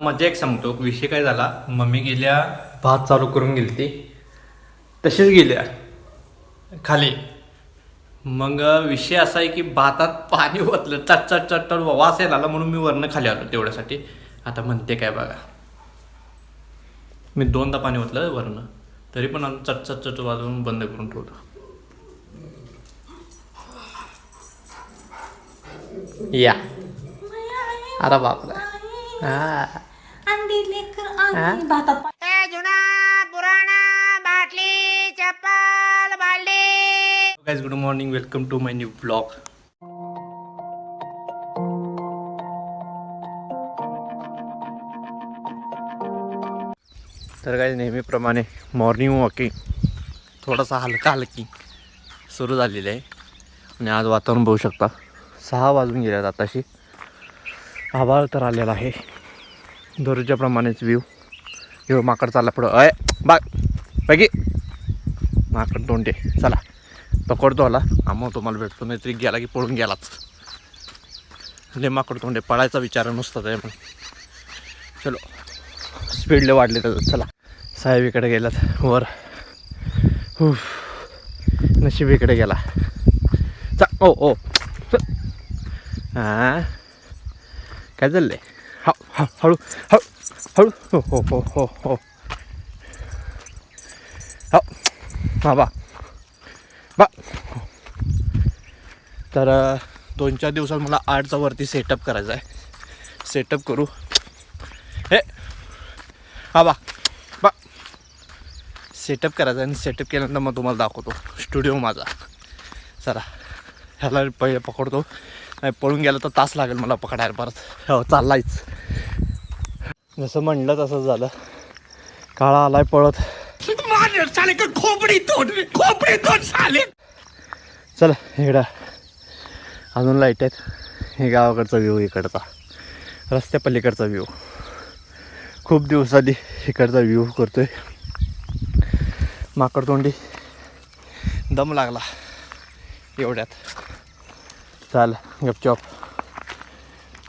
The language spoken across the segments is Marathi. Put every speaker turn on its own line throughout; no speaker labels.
मजा एक सांगतो विषय काय झाला? मम्मी गेल्या भात चालू करून गेली ती तशीच गेल्या खाली. मग विषय असा आहे की भातात पाणी ओतलं चट चट चट चट वास यायला आला म्हणून मी वरनं खाली आलो तेवढ्यासाठी. आता म्हणते काय बघा. मी दोनदा पाणी ओतलं वरनं. तरी पण आता चट चट चट वाजवून बंद करून ठेवलं. या. अरे बापला
अंडी लेकर आणि भातात पा-
guys good morning welcome to my new blog तर काही नेहमीप्रमाणे मॉर्निंग वॉकिंग थोडासा हलका हलकी सुरू झालेली आहे. आणि आज वातावरण बघू शकता. सहा वाजून गेल्यात आताशी. आभाळ तर आलेला आहे. दररोजच्याप्रमाणेच व्ह्यू येऊ माकड चालला पुढं. अय बाग. बाकी माकड तोंडे. चला. पकडतो आला आम्हा तुम्हाला भेटतो नाहीतरी गेला की पळून गेलाच. ले माकड तोंडे. पळायचा विचार नुसतं आहे पण चलो स्पीडले वाढले तर चला. साहेब इकडे गेलात. वर. हु नशीब इकडे गेला. चा ओ ओ. हां काय चाललंय हा हा हळू हळू हळू हो हो हो हो हो हो हा बा बा तर दोन चार दिवसात मला आर्टचा वरती सेटअप करायचा आहे. सेटअप करू. हे. हा बा. बा. सेटअप करायचा आहे आणि सेटअप केल्यानंतर मग तुम्हाला दाखवतो. स्टुडिओ माझा. चला. ह्याला पहिले पकडतो. नाही पळून गेलं तर तास लागेल मला पकडायला परत. हो चाललायच. जसं म्हणलं तसं झालं. काळा आलाय पळत. चला इकडं. अजून लाइट आहेत. हे गावाकडचा व्ह्यू इकडचा. रस्त्या पलीकडचा व्ह्यू खूप दिवसाआधी इकडचा व्ह्यू करतोय. माकडतोंडी दम लागला. एवढ्यात. चाल गपचॉप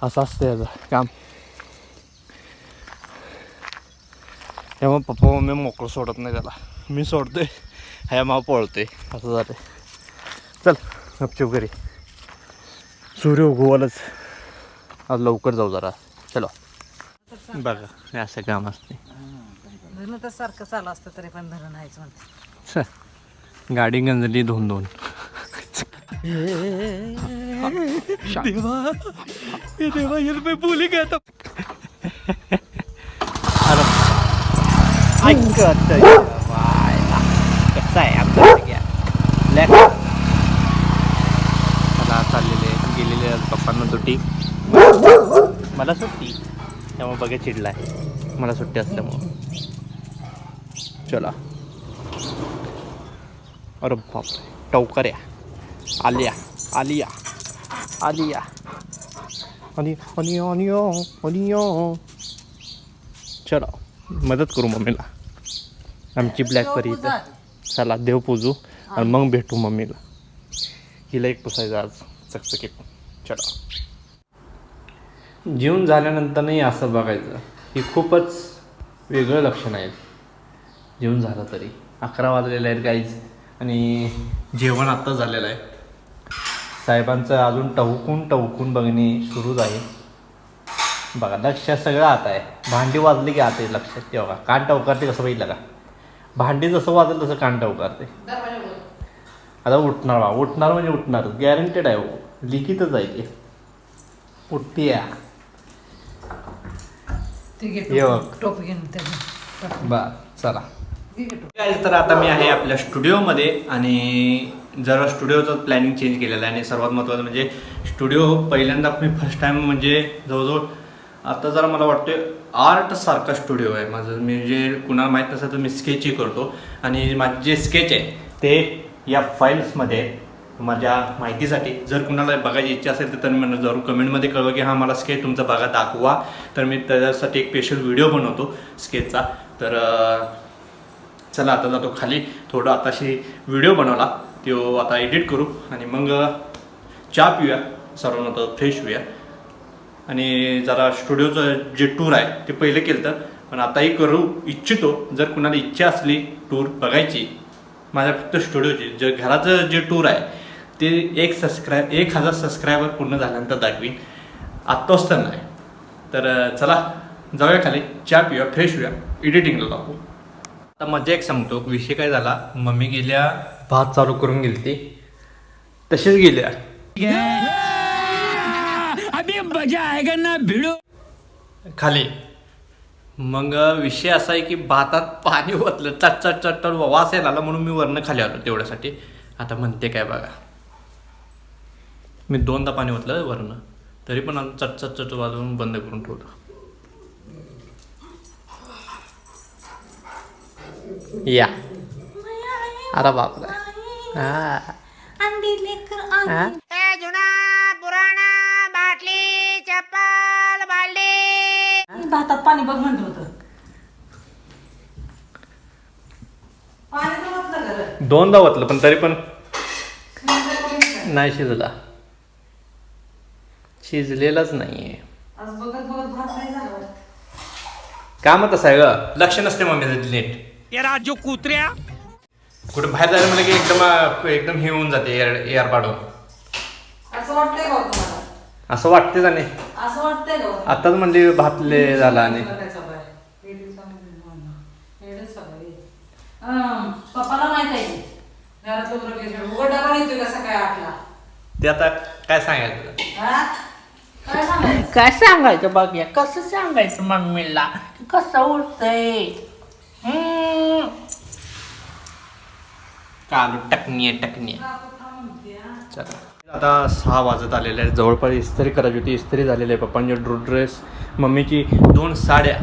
असं असतं याचं काम तेव्हा पप्पा मम्मी मोकळं सोडत नाही त्याला मी सोडतोय ह्या माव पळतोय असं झालं चल गपचूप घरी सूर्य उगवालच आज लवकर जाऊ जरा चलो बघा हे असं काम असते
धरणं तर सारखं चालू असतं तरी पण धरण नाहीच म्हणते
गाडी गंजली दोन दोन देवा ये मैं भूल ही गया था कसा आहे आमचा मला चाललेले गेलेले पप्पांना सुट्टी. मला सुट्टी त्यामुळे बघा चिडला आहे मला सुट्टी असल्यामुळं. चला. अरे बाप टवकऱ्या आलिया आलिया. आलिया। आणि आणि आणि आणि चला मदत करू मम्मीला. आमची ब्लॅक परी इथं. चला देव पूजू आणि मग भेटू मम्मीला. हिला एक पुसायचं आज चकचकीत. चला. जेवण झाल्यानंतरही असं बघायचं ही खूपच वेगळं लक्षण आहे. जेवण झालं तरी. अकरा वाजलेले आहेत काहीच आणि जेवण आत्ता झालेलं आहे. साहेबांचं अजून टवकून टवकून बघणे सुरूच आहे बघा लक्ष सगळं आता आहे. भांडी वाजली की आता आहे लक्षात ठेवा का? कान टवकारते कसं बघितलं का? भांडी जसं वाजलं तसं कान टवकारते. आता उठणार बा उठणार म्हणजे उठणार. गॅरंटेड आहे हो. लिखितच आहे ते. उठतीया.
ती घे
ये बघ.
टोपी- टोपी घेऊन ते
बा चला. तर आता मी आहे आपल्या स्टुडिओमध्ये आणि जरा स्टुडिओचं प्लॅनिंग चेंज केलेलं आहे आणि सर्वात महत्त्वाचं म्हणजे स्टुडिओ पहिल्यांदा मी फर्स्ट टाइम म्हणजे जवळजवळ आता जरा मला वाटतं आर्ट सारखा स्टुडिओ आहे माझं. मी जे कुणाला माहीत नसेल तर मी स्केचही करतो. आणि माझे जे स्केच आहे ते या फाईल्समध्ये माझ्या माहितीसाठी जर कुणाला बघायची इच्छा असेल तर त्यांनी मला जरूर कमेंटमध्ये कळवा की हा मला स्केच तुमचा बघा दाखवा. तर मी त्याच्यासाठी एक स्पेशल व्हिडिओ बनवतो स्केचचा तर चला आता जातो खाली. थोडं आताशी व्हिडिओ बनवला. तो आता एडिट करू आणि मग चहा पिऊया सर्वांना तर फ्रेश होऊया. आणि जरा स्टुडिओचं जे टूर आहे ते पहिले केलं तर पण आताही करू इच्छितो. जर कुणाला इच्छा असली टूर बघायची माझ्या फक्त स्टुडिओची जे घराचं जे टूर आहे ते एक सबस्क्राईब एक हजार सबस्क्रायबर पूर्ण झाल्यानंतर दाखवीन. आत्ताच तर नाही. तर चला जाऊया खाली चहा पिऊया फ्रेश होऊया एडिटिंगला लागू आता मजा एक सांगतो. विषय काय झाला? मम्मी गेल्या भात चालू करून गेली ती तसेच गेल्या
अभी मजा आएगा ना? भिड़ो.
खाली. मग विषय असा आहे की भातात पाणी ओतलं चट चट चट चट वास यायला आला म्हणून मी वरनं खाली आलो तेवढ्यासाठी. आता म्हणते काय बघा. मी दोनदा पाणी ओतलं वरनं. तरी पण चट चट चट वाजवून बंद करून ठेवलं. या. अरे बापरे. हा.
बाटली चप्पल बालडी
भातात पाणी बघ म्हणत होतं.
दोनदा ओतलं पण तरी पण नाही शिजला. शिजलेलाच नाहीये.
आज बघत बघत भात नाही झालं.
काम तसं आहे ग? लक्ष नसते मम्मीचं नीट.
तेरा जो कूतऱ्या
कुठे बाहेर जायला म्हणलं की एकदम एकदम हे होऊन जाते एअर एअर पाडून.
असं वाटतंय का हो तुम्हाला?
असं वाटते जाणे.
असं वाटतंय का हो?
आताच म्हणले भातले झाला आणि.
हं, पप्पाला माहीत आहे घरातलं उरकले उघडा येतोय का सकाळी आठला?
ते आता काय सांगायचं
हा? काय सांगायचं?
काय सांगायचं बघ या कसं सांगायचं मम्मीला कसं उठतंय? हम्म.
कालू टकनी टकनी चला. आता सहा वाजत आलेले आहेत. जवळपास इस्त्री करायची होती. इस्त्री झालेली आहे. पप्पांचे ड्रो ड्रेस मम्मीची दोन साड्या.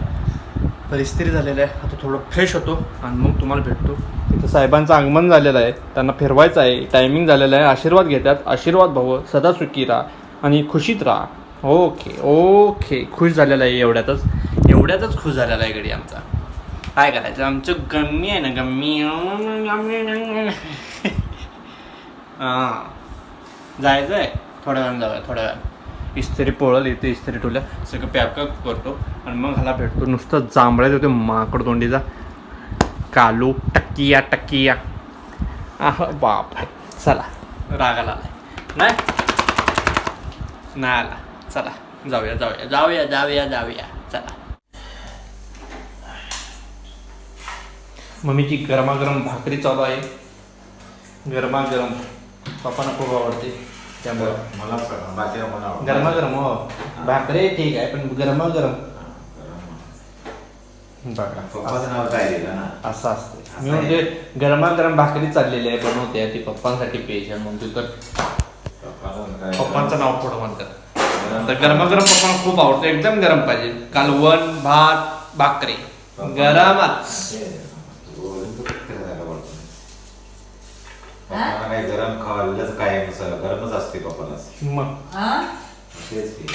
तर इस्त्री झालेल्या आहे. आता थोडं फ्रेश होतो आणि मग तुम्हाला भेटतो. तिथं साहेबांचं आगमन झालेलं आहे. त्यांना फिरवायचं आहे. टायमिंग झालेलं आहे. आशीर्वाद घेतात. आशीर्वाद भाऊ सदा सुखी राहा आणि खुशीत राहा. ओके ओके खुश झालेला आहे एवढ्यातच. एवढ्यातच खुश झालेला आहे गडी आमचा. काय करायचं? आमचं गम्मी आहे ना गम्मी. हां. जायचं आहे थोड्या वेळ जाऊया थोड्या वेळ इस्त्री पोळल येते इस्त्री ठेवल्या. सगळं पॅकअप करतो. आणि मग ह्याला भेटतो. नुसतं जांभळ्यात होते माकड तोंडीचा. कालू टक्किया टक्किया. आह बाप चला रागाला आलाय. नाही? नाही आला. चला जाऊया जाऊया. जाऊया जाऊया जाऊया. चला. मम्मीची गरमागरम भाकरी चालू आहे. गरमागरम. पप्पांना खूप आवडते. त्यामुळं.
मला
गरमागरम हो. भाकरी ठीक आहे पण गरमागरम. असं असते मी म्हणते गरमागरम भाकरी चाललेली आहे बनवते ती पप्पांसाठी पेज म्हणतो तर
पप्पाचं
नाव पुढं म्हणतात. तर गरमागरम पप्पांना खूप आवडतं. एकदम गरम पाहिजे. कालवण भात भाकरी. गरमच.
काही गरम खाल्लंच काय नसं गरमच असते पप्पाला
मग?
हा?
तेच की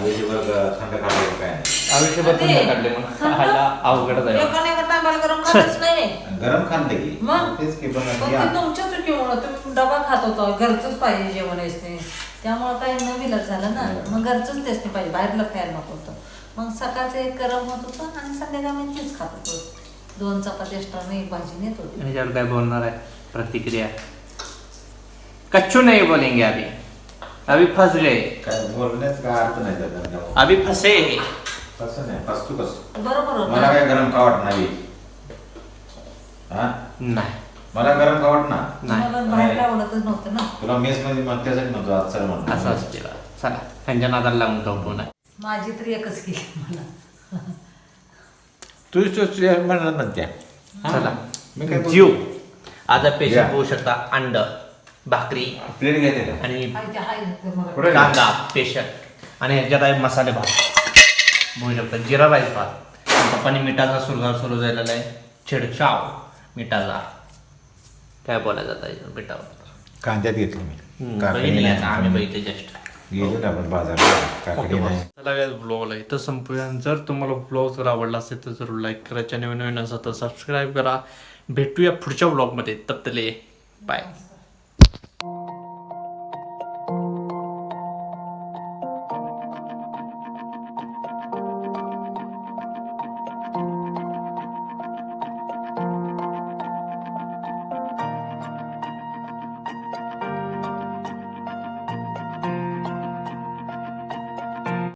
आयुष्यभर ग- थंड खाल्लं काय नाही.
आयुष्यभर थंड काढले मग? खायला अवघडच आहे.
एकाने एका टायमाला गरम खातच नाही
गरम खाल्लं की?
मग?
तेच की पण
पण
या.
ते तुमच्या चुकीमुळं तुम्ही डबा खात होता घरचंच पाहिजे जेवण असते त्यामुळं काही न विलर झालं ना. मग घरचंच तेच नाही पाहिजे बाहेरलं खायला नको होतं. मग सकाळचं एक गरम होत होतं आणि संध्याकाळी मी तेच खात होतो. दोन चपाती एक्स्ट्रा एक भाजी नेत होती.
ह्याच्यावर काय बोलणार आहे प्रतिक्रिया. कच्चू नाही बोलेंगे अभी। अभी फंस गए।
काय बोलण्यात काय अर्थ नाही त्याचा
अभी फंसे।
कसं नाही फसतो कसं?
बरोबर
मला काय गरम खावट नाही हा?
नाही.
मला गरम खावट ना
नाही.
मला बाहेर आवडतच नव्हतं ना.
तुला मेस मध्ये मग त्यासाठी नव्हतं आज सर म्हणतो
असं असते बा. चला त्यांच्या नादाला लागून जाऊ नाही
माझी तर एकच केली मला.
तू म्हणणार ना त्या.
चला.
मी काय बोलतो?
जीव. आज पेशंट
या.
होऊ शकता अंड. भाकरी
प्लेट घेते
आणि कांदा पेशंट आणि ह्याच्यात आहे मसाले भात. होऊ शकता जिरा राईस भात. पप्पानी मिठाचा सुरगार सुरू झालेला आहे. छिडछाव मिठाचा. काय बोलायचं आता याच्यावर मिठावर?
कांद्यात घेतलं मी. काकडी
बघितली
नाही.
आता आम्ही बघितले जस्ट.
गेलो ना आपण बाजारात. काकडी नाही.
चला काय ब्लॉगला इथं संपूया जर तुम्हाला ब्लॉग जर आवडला असेल तर जरूर लाईक करा. चॅनल नवीन असेल तर सबस्क्राईब करा. भेटूया पुढच्या ब्लॉगमध्ये तप्तले. बाय